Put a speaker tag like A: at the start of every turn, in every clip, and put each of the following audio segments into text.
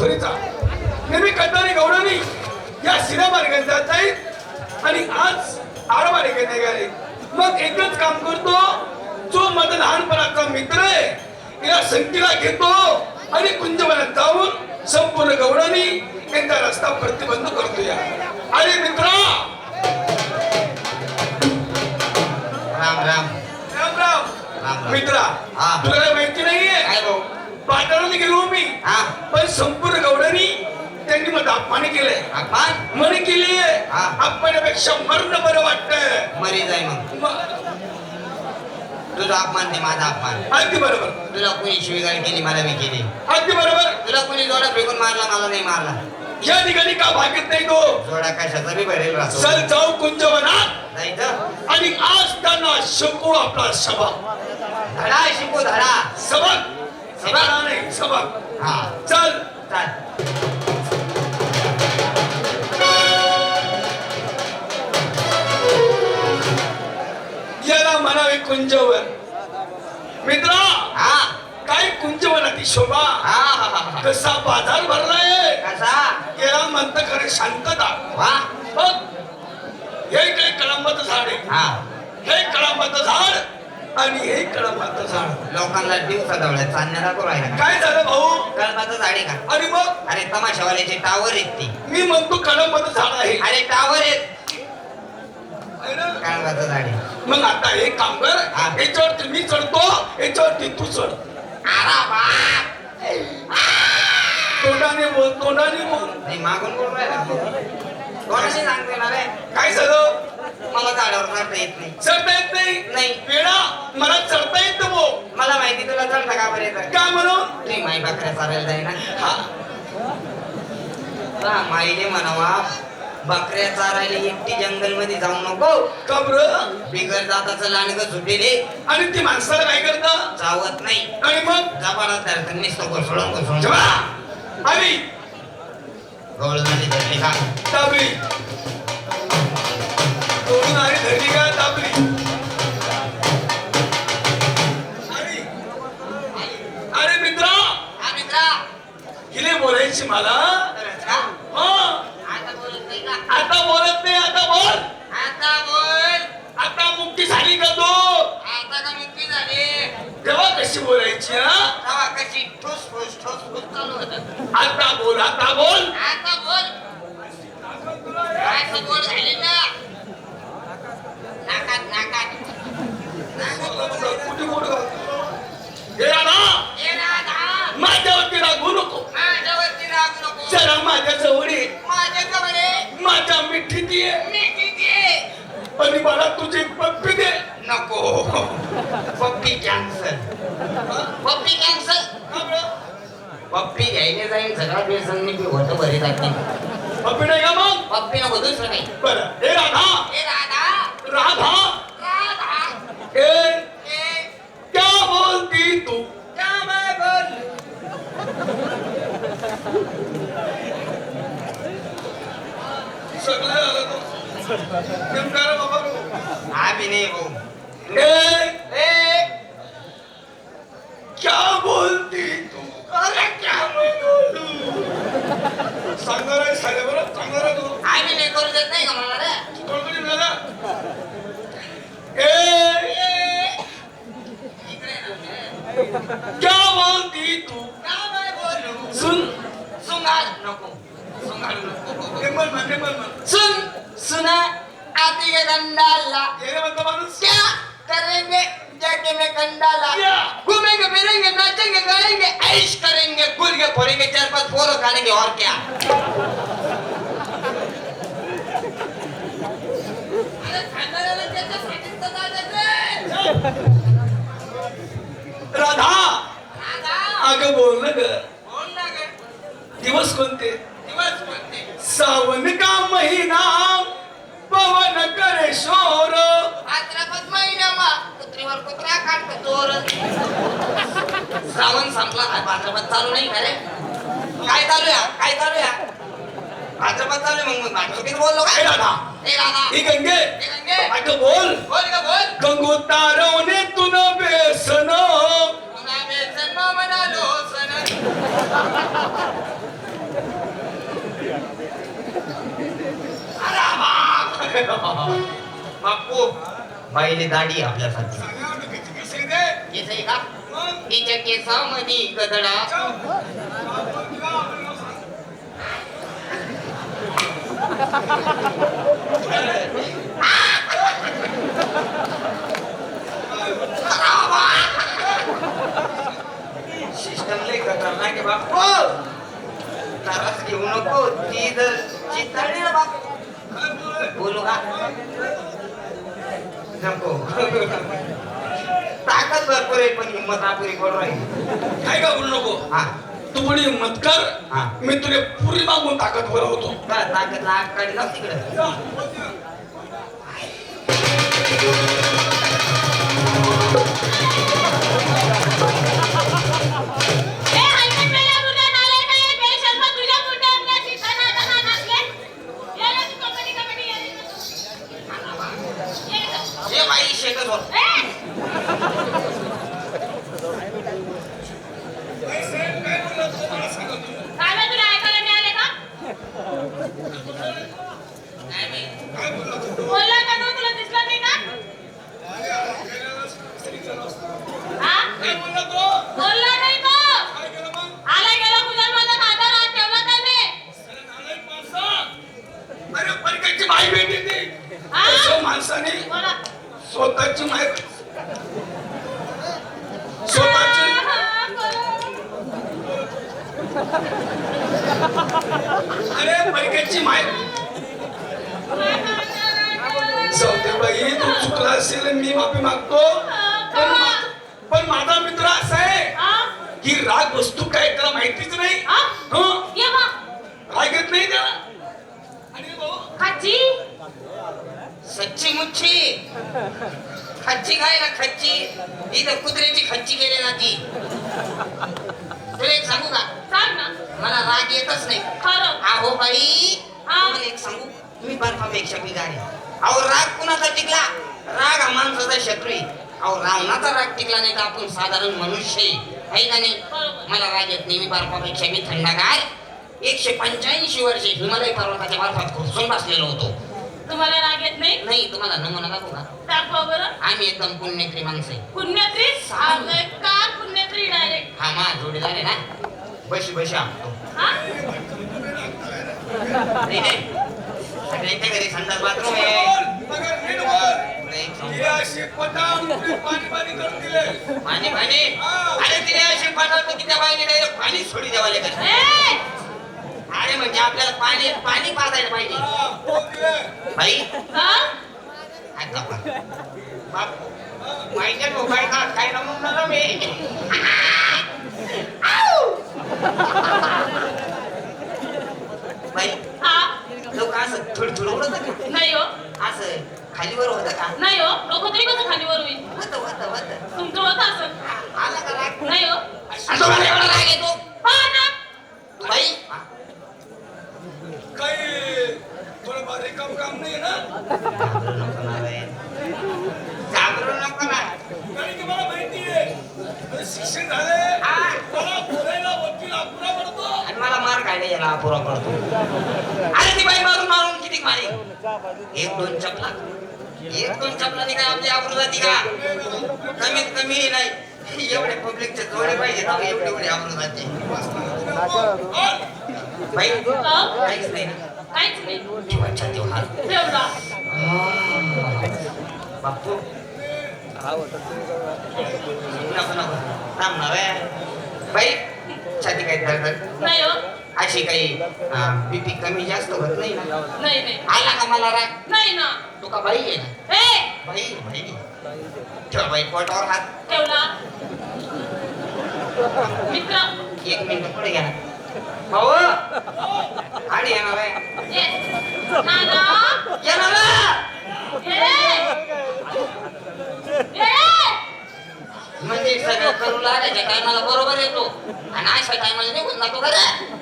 A: मथुरीचा नेहमी कटारी गौडणी या शिरा मार्गाने जात आहेत आणि आज आड मार्गाने निघाले मग एकच काम करतो जो माझा लहानपणाचा मित्र आहे या संख्येला घेतो आणि कुंजवनात जाऊन संपूर्ण गौडानी यांचा रस्ता प्रतिबंध करतो या. अरे मित्रा!
B: राम राम.
A: राम
B: राम,
A: राम
B: राम.
A: मित्रा. तुला काय माहिती नाहीये?
B: काय भाऊ?
A: पाटाला गेलो मी.
B: हा.
A: पण संपूर्ण गौडानी त्यांनी मला अपमान केलंय.
B: आपण
A: म्हणे केली. अपमानापेक्षा मरण बरं वाटत.
B: मरी जाय मग. तुझा अपमान ते माझा अपमान.
A: अगदी बरोबर.
B: तुला कोणी शिवीगाळ केली मला मी केली.
A: अगदी बरोबर.
B: तुला कोणी जोडा फेकून मारला मला नाही मारला.
A: या ठिकाणी का भागत नाही तो?
B: जोडा कशाचा बी भरेल
A: चल जाऊ कुंजवनात.
B: जायचं
A: आणि आज त्यांना शिकू आपला सबक
B: धडा शिकू धडा.
A: सबक नाही सबक
B: हा.
A: चल.
B: चाल.
A: याला म्हणावे कुंजवन मित्रा
B: हा.
A: काय कुंजवनाची शोभा?
B: हा हा हा, हा.
A: कसा बाजार भरलाय?
B: कसा?
A: याला म्हणत खरे शांतता. हे काय कळंबाचं झाड आहे.
B: हा.
A: हे कळंबाचं झाड आणि हे कळंबाचं झाड
B: लोकांना दिवसा जवळ चालण्याला तो राहिला.
A: काय झालं भाऊ?
B: कळपाचं झाड आहे का?
A: आणि मग
B: अरे तमाशावाल्याचे टावर आहेत ते.
A: मी म्हणतो कळंबाचं झाड आहे.
B: अरे टावर आहेत.
A: आहे ना?
B: कळपाचं झाड आहे.
A: मग आता हे काम कर. याच्यावरती मी चढतो. याच्यावरती तू चढ.
B: अरे बाप!
A: तोंडाने बोल तोंडाने बोल.
B: नाही मागून बोल राहिला. कोणाशी सांगते ना रे
A: काय झालं?
B: मला येत नाही.
A: चढता येत नाही?
B: नाही.
A: वेळा मला चढता येत भो
B: मला माहिती तुला चढता का बरं येतं?
A: काय म्हणून?
B: तुम्ही माई बकऱ्या चालायला जाई ना.
A: हा.
B: माईने म्हणावा बकऱ्या चारायला एकटी जंगलमध्ये जाऊ नको.
A: कबर
B: बिगर जाताचं लांडग सुटेले
A: आणि ती माणसाला काय करता?
B: चावत नाही.
A: आणि मग?
B: जबानात धरतात नुसतं घुसळून घुसळून
A: जेव्हा? आली
B: गवळमध्ये धरली का
A: तोडून आणि धरली का दाबली आली. अरे मित्रा
B: मित्रा.
A: हिले बोलायची मला?
B: खरंच का? आता बोलत नाही का?
A: आता बोलत नाही आता बोल.
B: आता बोल.
A: आता मुक्ती झाली का तू?
B: आता का मुक्ती झाली.
A: तेव्हा कशी बोलायची हा?
B: तेव्हा कशी ठोस ठोस ठोस ठोस चालू होतं
A: आता बोल आता बोल
B: आता बोल असं बोल झाली ना नाकात नाकात नाकात
A: कुठे बोल हे राधा
B: ये राधा
A: माझ्यावरती रागू नको
B: माझ्यावरती रागू नको
A: जरा माझ्या जवळ ये.
B: माझ्या कमरे
A: माझ्या मिठीत ये.
B: मी किती
A: आणि मला तुझी पप्पी दे.
B: नको. पप्पी कॅन्सल पप्पी कॅन्सल पप्पी घ्यायला जाईल सगळा बेसन मी होतं बरे जाते.
A: पप्पी नाही का मग?
B: पप्पी नको दुसरं नाही.
A: बरं. हे राधा.
B: राधा
A: राधा.
B: राधा
A: ए
B: ए
A: क्या बोलती तू
B: क्या मैं बोल
A: सगळं झालं तो नेमका बाबा रो.
B: आम्ही नाही भाऊ
A: ए
B: ए
A: क्या बोलती तू अरे क्या मैं बोलू सांगणार आहे साले बरं सांगणार आहे तू
B: आम्ही नाही करू देत नाही का मला रे
A: क्या बोलती तू
B: क्या मैं बोलू
A: सुन
B: नको सुंगाल नको
A: हे म्हण म्हण, हे म्हण म्हण.
B: सुन सुना आती के गंडाला
A: हे रे म्हणतो माणूस
B: क्या करेंगे जाके में गंडाला
A: क्या?
B: घूमेंगे फिरेंगे नाचेंगे गाएंगे ऐश करेंगे गुल के फोड़ेंगे चार पांच फोड़ो खाएंगे और क्या अरे खाणाऱ्याला त्याच्यासाठीच तर जायचं रे.
A: राधा
B: राधा,
A: अगं बोल ना ग
B: बोल ना गं.
A: दिवस कोणते
B: दिवस कोणते?
A: सावन का महिना? पवन करे शोर.
B: भाद्रपद महिन्यामा कुत्रीवर कुत्रा काढतो चोर श्रावण संपला. काय भाद्रपद चालू नाही का रे? काय चालू आहे? काय चालू आहे? भाद्रपद चालू आहे मग मग बोललो काय
A: राधा.
B: ए राधा.
A: ही गंगे.
B: गंगे.
A: अगं बोल.
B: बोल ग बोल?
A: गंगो तारवणे तुन बेसन
B: पुन्हा बेसन म्हणालो सन बापू. बाईने दाढी आपल्यासाठी केस आहे का? तिच्या केसामध्ये गदडा. सिस्टम लय खतरनाक आहे बापू. त्रास घेऊ नको. ती जर चित्ताळली ना बापू.
A: बोलू?
B: का? नको. ताकद भरपूर आहे पण हिंमत अपुरी पडू राहील?
A: काय का बोलू नको?
B: हा.
A: तू पण हिंमत कर
B: हा.
A: मी तुला पुरी मागून ताकद भरवतो.
B: का ताकद आग काढी लाव तिकडे
A: अरे परक्याची माय जाऊदे बाई तू चुकला असेल मी माफी मागतो. पण पण माझा मित्र असा आहे? की राग वस्तू काय त्याला माहितीच नाही. राग येत नाही त्याला. आणि भाऊ
B: सच्ची मुच्ची. खच्ची ना खच्ची? इथं कुत्र्याची खच्ची केली जाती. तुला एक सांगू का?
C: सांग ना.
B: मला राग येतच नाही.
C: खरं.
B: अहो बाई
C: हा.
B: मला एक सांगू? मी बर्फापेक्षा बिगार आहे अहो राग कुणाचा टिकला? राग हा माणसाचा शत्रू आहे. अहो रावणाचा राग टिकला नाही तर आपण साधारण मनुष्य आहे. है का नाही. मला राग येत नाही. मी बर्फापेक्षा मी थंडगार. एकशे पंच्याऐंशी वर्षे हिमालय पर्वताच्या बर्फात खुपसून बसलेलो होतो.
C: तुम्हाला राग येत नाही?
B: नाही तुम्हाला नमुना दाखवू का?
C: दाखवा बरं.
B: आम्ही एकदम पुण्यक्री माणसं आहे.
C: पुण्यत्री का पुण्यत्री डायरेक्ट
B: हा मा जोडीदार आहे ना? बशी बशी
C: हा?
B: नाही नाही. सगळ्यांच्या घरी संडास बाथरूम आहे.
A: बोल, मगर नीट बोल.
B: तुला एक सांगू
A: हे अशी उकळी पाणी पाणी. करून दिले
B: पाणी पाणी अरे तिने अशी पाठवतो की त्या बाईने डायरेक्ट पाणी सोडी द्यावा लागत
C: ए!
B: अरे म्हणजे आपल्याला पाणी पाणी पाजायला पाहिजे.
A: हा, बोल दिले.
B: बाई
C: हा?
B: माहिती काय का काय नमून नका मी बाई
C: हा
B: लोक असं थोडं थोडं उडत का
C: नाही हो
B: असं खालीवर होतं का
C: नाही हो डोकं तरी कसं खाली वर होईल?
B: होतं होतं होतं.
C: तुमचं होत असं.
B: आला का राग
C: नाही हो.
B: असं राग येतो
C: हा ना
B: तू बाई
A: काही थोडं बारीक काम काम नाही ना
B: घाबरू नको ना रे. घाबरू नको ना
A: कारण की मला माहिती आहे माझं शिक्षण झालंय
B: हा.
A: मला बोलायला वकील अपुरा पडतो
B: आणि मला मार काढले याला अपुरा पडतो अरे ती बाई मारून मारून किती मारी एक दोन चपला एक दोन चपलाने काय आपली आबरू जाती का कमीत कमी नाही. एवढे पब्लिकचे जोडे पाहिजे ना एवढे एवढे आबरू जाते काहीच नाही.
C: काहीच नाही
B: जीवाच्या तेव्हा
C: ठेवला
B: बापू. नको नको. थांब ना बाई. छाती काही धडधड
C: नाही हो.
B: अशी काही बीपी कमी जास्त होत नाही ना?
C: नाही नाही.
B: आला का मला राग?
C: नाही ना.
B: तू का बाई आहे ना?
C: ए!
B: बाई बाई. ठेव बाई पोटावर हात.
C: ठेवला. मित्र.
B: एक मिनिट पुढे घ्या भाऊ! आणि येणार आहे
C: ये नाना.
B: येणार आहे.
C: ये ये
B: म्हणजे सगळं करू लागायच्या टायमाला बरोबर येतो. आणि अशा टायमाला निघून जातो का रे?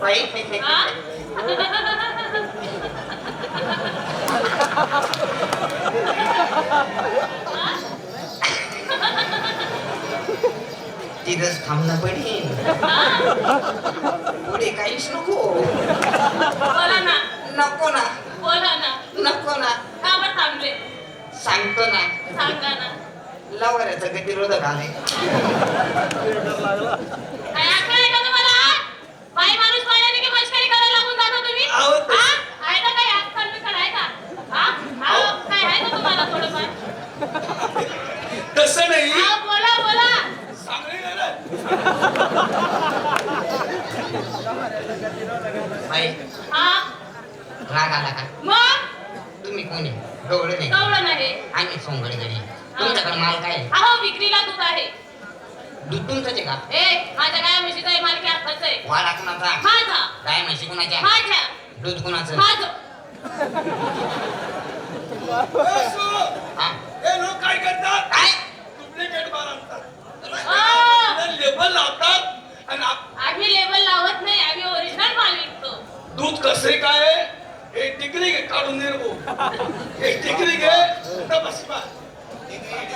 B: बाई? तिथंच थांबणं पडेल. पुढे काहीच नको.
C: बोला ना.
B: नको ना.
C: बोला ना.
B: सांगतो ना.
C: सांगा ना.
B: लवऱ्याचं गतिरोधक आले
C: काय अक्कल आहे का तुम्हाला बाई माणूस पाहिल्याने की मस्करी करायला लागून जाता तुम्ही
A: अहो, ते-
C: हा? आहे का काही अक्कल बिक्कल आहे का हा? अहो, काय आहे का तुम्हाला थोडंफार
A: तसं नाही
C: हा, बोला बोला
A: सांगली ना
B: बाई
C: हा
B: राग आला का
C: मग
B: तुम्ही कोणी गवळ नाही
C: कवळं नाही
B: आम्ही सोंगड गडी तुमच्याकडे माल काय आहे?
C: अहो विक्रीला दूध आहे
B: दूध तुमचंच आहे का?
C: ए माझ्या काय म्हशीचा आहे? मालकी हक्काचं आहे.
B: वाडा कुणाचा?
C: माझा.
B: काय म्हशी कुणाच्या?
C: माझ्या.
B: दूध कुणाचं?
C: माझं.
B: हा.
A: हे लोक काय करतात?
B: काय?
A: डुप्लिकेट माल आणतात.
C: आ,
A: लेबल लावतात आणि आप-
C: आम्ही लेबल लावत नाही आम्ही ओरिजिनल माल विकतो.
A: दूध कसे काय आहे? हे डिग्री घे काढून दे रे भाऊ. हे डिग्री घे. आता बस बा.
B: डिग्री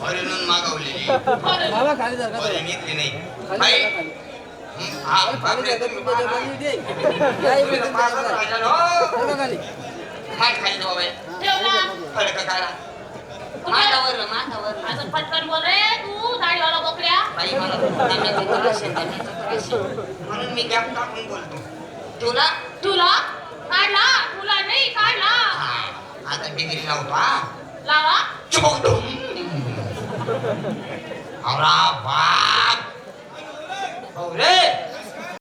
B: फॉरेनहून मागवलेली.
C: बरं.
B: फॉरेन घेतली नाही. हं, हा हो. माठ खाली. जाऊ बाई.
C: ठेवला
B: फडकं काढा. माठावर माठावर
C: असं पटकन बोल रे तू दाढीवाला बोकड्या.
B: बाई मला. म्हणून मी गॅप टाकून बोलतो. तुला?
C: तुला? काढला. तुला नाही काढला.
B: हा, आता डिग्री लावतो हा.
C: लावा.
B: चुकवतो अरा बाप हो रे